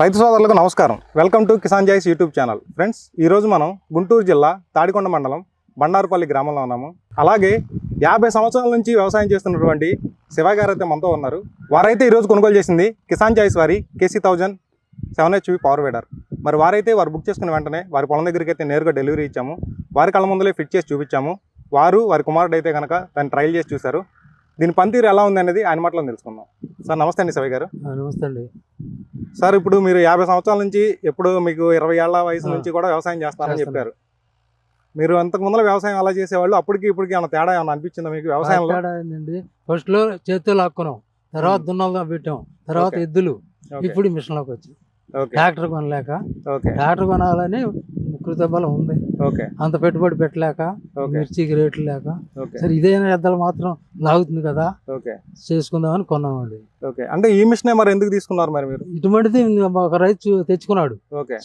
రైతు సోదరులకు నమస్కారం. వెల్కమ్ టు కిసాన్ జాయిస్ యూట్యూబ్ ఛానల్. ఫ్రెండ్స్ ఈరోజు మనం గుంటూరు జిల్లా తాడికొండ మండలం బండారుపల్లి గ్రామంలో ఉన్నాము. అలాగే యాభై సంవత్సరాల నుంచి వ్యవసాయం చేస్తున్నటువంటి శివ గారు అయితే మనతో ఉన్నారు. వారైతే ఈరోజు కొనుగోలు చేసింది కిసాన్ జాయిస్ వారి KC thousand seven HP power weeder. మరి వారైతే వారు బుక్ చేసుకున్న వెంటనే వారి పొలం దగ్గరికి అయితే నేరుగా డెలివరీ ఇచ్చాము. వారి కళ్ళ ముందులే ఫిట్ చేసి చూపించాము. వారు వారి కుమారుడు అయితే కనుక దాన్ని ట్రయల్ చేసి చూశారు. దీని పనితీరు ఎలా ఉంది అనేది ఆయన మాటలో తెలుసుకుందాం. సార్ నమస్తే అండి శివయ్య గారు. నమస్తే అండి. సార్ ఇప్పుడు మీరు యాభై సంవత్సరాల నుంచి ఎప్పుడు మీకు ఇరవై ఏళ్ళ వయసు. నుంచి కూడా వ్యవసాయం చేస్తారని. చెప్పారు. మీరు అంతకు ముందర వ్యవసాయం ఎలా చేసేవాళ్ళు అప్పటికి ఇప్పటికి ఏమైనా తేడా ఏమైనా అనిపించిందా మీకు వ్యవసాయంలో? తేడా ఏంటండి ఫస్ట్లో చేతితో లాక్కున్నాం తర్వాత దున్నలతో పెట్టాం తర్వాత. ఎద్దులు ఇప్పుడు మిషన్లోకి వచ్చి. ట్రాక్టర్ కొనలేక. ఓకే. ట్రాక్టర్ కొనాలని కృత బలం ఉంది. ఓకే. అంత పెట్టుబడి పెట్టలేక మిర్చికి రేట్లు లేక. సరే ఇదైనా ఎద్దలు మాత్రం లాగుతుంది కదా. ఓకే. చేసుకుందామని కొన్నామండి. ఓకే. అంటే ఈ మిషనే మరి ఎందుకు తీసుకున్నారు మరి మీరు? ఇటువంటిది ఒక రైతు తెచ్చుకున్నాడు.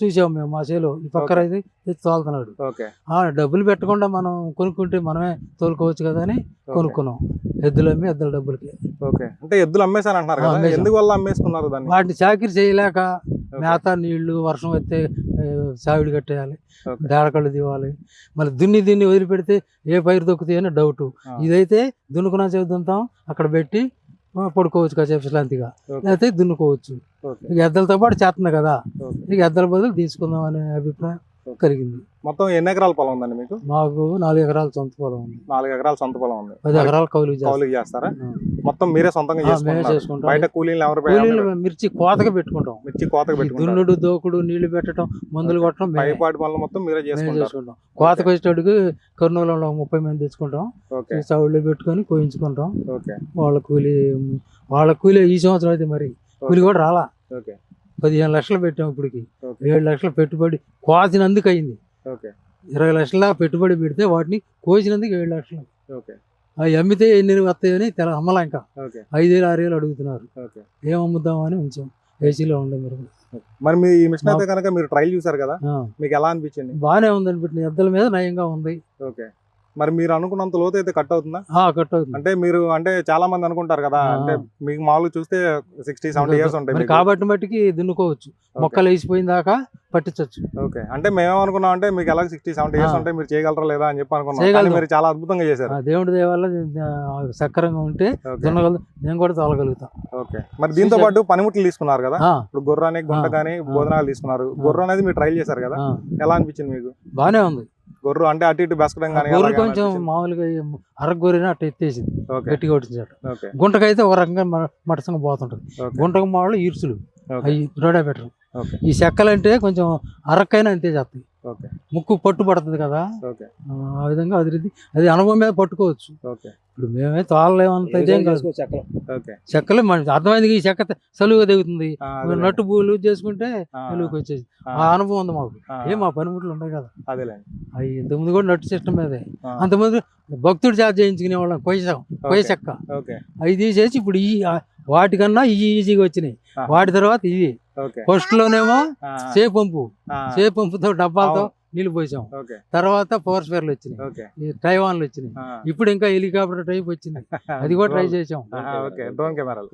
చూసాం మేము మా చేలో. ఈ పక్క. రైతు తెచ్చి తోలుతున్నాడు. ఓకే. ఆ డబ్బులు పెట్టకుండా మనం కొనుక్కుంటే మనమే తోలుకోవచ్చు కదా అని. కొనుక్కున్నాం. ఎద్దులు అమ్మి ఎద్దుల డబ్బులకి. ఓకే. అంటే ఎద్దులు అమ్మేశారు అంటున్నారు. ఎందుకు వల్ల అమ్మేసుకున్నారు దాన్ని? వాటిని చాకిరి చేయలేక మేత నీళ్ళు వర్షం వస్తే సావిడి కట్టేయాలి. దాడకళ్ళు దివాలి మళ్ళీ దున్ని దున్ని వదిలిపెడితే ఏ పైరు దొక్కుతాయి అని డౌట్. ఇదైతే దున్నుకున్నా దున్నుతాం అక్కడ పెట్టి పడుకోవచ్చు కాసేపు ఓకే, లేకపోతే దున్నుకోవచ్చు. ఇక ఎద్దలతో పాటు చేస్తుంది కదా. ఇక ఎద్దల బదులు తీసుకుందాం అనే అభిప్రాయం. కలిగింది మొత్తం ఎన్ని ఎకరాల పొలం ఉందండి మీకు? మాకు నాలుగు ఎకరాల సొంత పొలం ఉంది. నాలుగు ఎకరాల సొంత పొలం ఉంది. పది ఎకరాల కౌలు కౌలుకి చేస్తారా? మొత్తం మీరే సొంతంగా చేసుకుంటాం. బయట కూలీలు ఎవరు కూలీలు మిర్చి కోతగా పెట్టుకుంటాం. మిర్చి కోతకు ఈ పెట్టుకుంటారు. దున్నుడు దోకుడు నీళ్ళు పెట్టడం మందులు. కొట్టడం. పైపాటి పనులు మొత్తం మీరే చేసుకుంటాం. కోతకు వచ్చేటట్టుకు కర్నూలులో ముప్పై మంది తెచ్చుకుంటాం. చౌళ్ళు పెట్టుకొని కోయించుకుంటాం. ఓకే. వాళ్ళ కూలి వాళ్ళ కూలి ఈ సంవత్సరం అయితే మరి కూలి కూడా రాలా. ఓకే. పదిహేను లక్షలు పెట్టాం ఇప్పటికి. ఏడు లక్షలు పెట్టుబడి కోసినందుకు అయింది ఇరవై లక్షల పెట్టుబడి పెడితే వాటిని కోసినందుకు ఏడు లక్షలు. అవి అమ్మితే ఎన్ని వస్తాయని తెల అమ్మలా ఇంకా. ఐదేళ్ళు ఆరేళ్ళు అడుగుతున్నారు. ఏం అమ్ముదామని ఉంచాం. ఏసీలో ఉండే మీరు. మరి మీ ఈ మిషన్ అయితే కనుక మీరు ట్రయల్ చూసారు కదా? మీకు ఎలా అనిపించింది? బాగానే ఉందని పెట్టిన ఎద్దల మీద నయంగా ఉంది. ఓకే. మరి మీరు అనుకున్నంత లోతు అయితే కట్ అవుతుందా కట్ అవుతుంది అంటే మీరు అంటే చాలా మంది అనుకుంటారు కదా. అంటే మీకు మామూలుగా చూస్తే సిక్స్టీ సెవెంటీ ఇయర్స్ ఉంటాయి. కాబట్టి మట్టికి దున్నుకోవచ్చు. మొక్కలు వేసిపోయిన దాకా పట్టించవచ్చు ఓకే అంటే మేమేమనుకున్నాం అంటే మీకు ఎలా సిక్స్టీ సెవెంటీ ఇయర్స్ ఆ. ఉంటే మీరు చేయగలరా లేదా అని చెప్పి అనుకున్నాం. మీరు చాలా అద్భుతంగా చేశారు దేవుడి ఆ, సక్రంగా ఉంటే దున్నగల నేను కూడా తోలగలుగుతా ఓకే మరి దీంతో. పాటు పనిముట్లు తీసుకున్నారు కదా ఇప్పుడు గొర్రె అని గుంట. కానీ. బోధనాలు తీసుకున్నారు. గొర్రె అనేది మీరు ట్రైల్ చేశారు కదా ఎలా అనిపించింది మీకు బాగానే ఉంది గొర్రె అంటే అటు ఇటు బెసకడం కానీ గొర్రె కొంచెం? మామూలుగా అరగొరిన అట్ట ఎత్తేసింది. గట్టిగా కొట్టించాడు గుంటకైతే ఒక రకంగా మటసంగా పోతుంటది. గుంటకు మామూలు ఈర్చులు అవి రోడా ఓకే ఈ చెక్కలంటే కొంచెం అరక్కైనా అంతే చేస్తాయి. ముక్కు పట్టు పడుతుంది కదా? ఆ, విధంగా అదిరిద్ది. అది అనుభవం మీద పట్టుకోవచ్చు. ఇప్పుడు మేమే తోలలేమంత ఇదేం కాదు. చెక్కలు. మనకి అర్థమైంది ఈ చెక్క సలువుగా దిగుతుంది. నట్టు పూలు చేసుకుంటే సలువుకి వచ్చేసి ఆ, అనుభవం ఉంది మాకు. ఏం మా పనిముట్లు ఉన్నాయి కదా? అవి ఇంతకుముందు కూడా నట్టు సిస్టమ్ మీదే. అంతకుముందు భక్తుడు చేత చేయించుకునే వాళ్ళం కొయ్య కొయ్య. చెక్క. అవి తీసేసి ఇప్పుడు ఈ వాటికన్నా ఈజీగా వచ్చినాయి. వాటి తర్వాత ఓకే ఫస్ట్ లోనేమో సే పంపు సే పంపుతో డబ్బాలతో. నీళ్ళు పోసాం. తర్వాత పవర్ స్పేర్లు వచ్చినాయి. టైవాన్లు వచ్చినాయి. ఇప్పుడు ఇంకా హెలికాప్టర్ టైప్ వచ్చింది. అది కూడా ట్రై చేసాం. డ్రోన్ కెమెరాలు.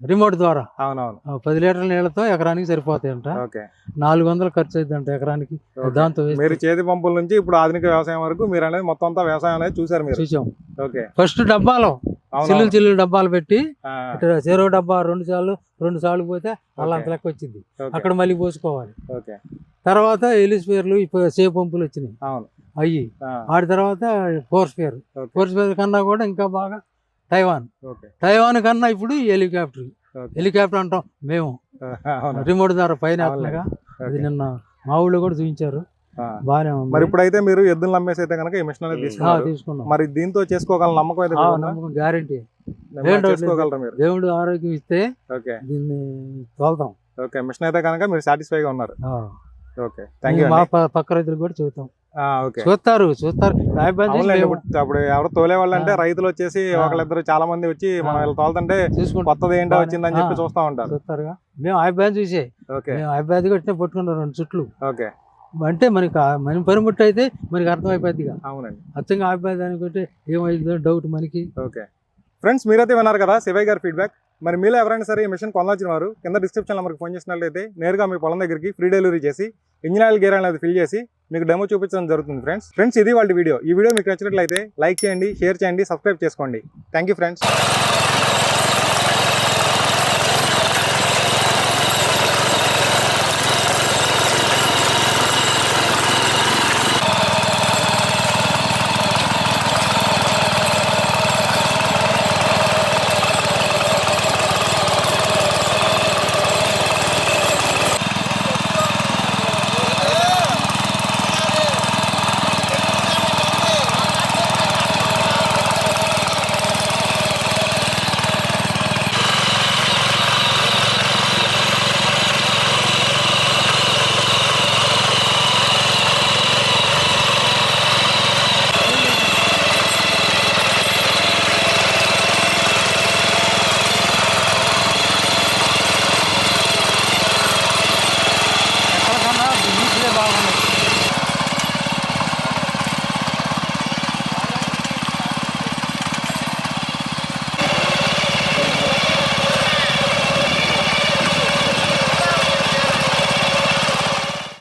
రిమోట్ ద్వారా. అవునవును. పది లీటర్ల నీళ్ళతో ఎకరానికి సరిపోతాయంట. నాలుగు వందలు ఖర్చు అవుతుందంట ఎకరానికి. దాంతో మీరు చేతి పంపుల నుంచి ఇప్పుడు ఆధునిక వ్యవసాయం వరకు మీరు అనేది మొత్తం అంతా వ్యవసాయం అనేది చూసారు మీరు? చూసాం. ఓకే. ఫస్ట్ డబ్బాలో చిల్లులు చిల్లులు డబ్బాలు పెట్టి చెరో డబ్బా రెండు సార్లు రెండు సార్లు పోతే అలా అంత. లెక్క వచ్చింది. అక్కడ మళ్ళీ పోసుకోవాలి. తర్వాత ఎలిస్పేర్లు ఇప్పుడు సే పంపులు వచ్చినాయి. అయ్యి. ఆ, వాటి తర్వాత force pair. Okay. Force pair కన్నా కూడా ఇంకా బాగా టైవాన్ ఓకే. టైవాన్ కన్నా ఇప్పుడు హెలికాప్టర్. హెలికాప్టర్ అంటాం మేము. రిమోట్ ద్వారా పైన అది. నిన్న మా ఊళ్ళో కూడా చూపించారు. బాగానే ఉంది. మరి ఇప్పుడైతే మీరు ఎద్దులు నమ్మేసి అయితే కనుక ఈ మిషన్ అనేది తీసుకున్నారు. తీసుకున్నాం. మరి దీంతో చేసుకోగల నమ్మకం అయితే? నమ్మకం గ్యారంటీ చేసుకోగలరా మీరు? దేవుడు ఆరోగ్యం ఇస్తే ఓకే. దీన్ని తోలుతాం. ఓకే మిషన్ అయితే కనుక మీరు సాటిస్ఫైగా ఉన్నారు. ఆ. ఓకే థ్యాంక్ యూ మా పక్క రైతులు కూడా ఓకే. చూస్తారు చూస్తారు. ఇప్పుడు ఎవరు తోలే వాళ్ళు అంటే. రైతులు వచ్చేసి. ఒకళ్ళిద్దరు చాలా మంది వచ్చి మనం. వీళ్ళు తోలుతుంటే కొత్తది ఏంటో. వచ్చిందని చెప్పి. చూస్తా ఉంటారు. చూస్తారుగా. మేము అబ్బాయి చూసే. ఓకే. అబ్బాయి కట్టిన పట్టుకున్నాం రెండు చుట్లు. ఓకే. అంటే మనకి మన పనిముట్టు అయితే మనకి అర్థమైపోద్దిగా అవునండి. అచ్చంగా దానికి ఉంటే ఏమైందో డౌట్ మనకి. ఓకే. ఫ్రెండ్స్ మీరైతే విన్నారు కదా శివయ్య గారి ఫీడ్బ్యాక్ మరి మీలో ఎవరైనా సరే ఈ మిషన్ కొనాల్సిన వారు కింద డిస్క్రిప్షన్ నెంబర్కి ఫోన్ చేసినట్లయితే నేరుగా మీ పొలం దగ్గరికి ఫ్రీ డెలివరీ చేసి ఇంజిన్ ఆయిల్ గేర్ అనేది ఫిల్ చేసి మీకు డెమో చూపించడం జరుగుతుంది ఫ్రెండ్స్ ఫ్రెండ్స్ ఇది వాళ్ళ వీడియో ఈ వీడియో మీకు నచ్చినట్లయితే లైక్ చేయండి షేర్ చేయండి సబ్స్క్రైబ్ చేసుకోండి. Thank you friends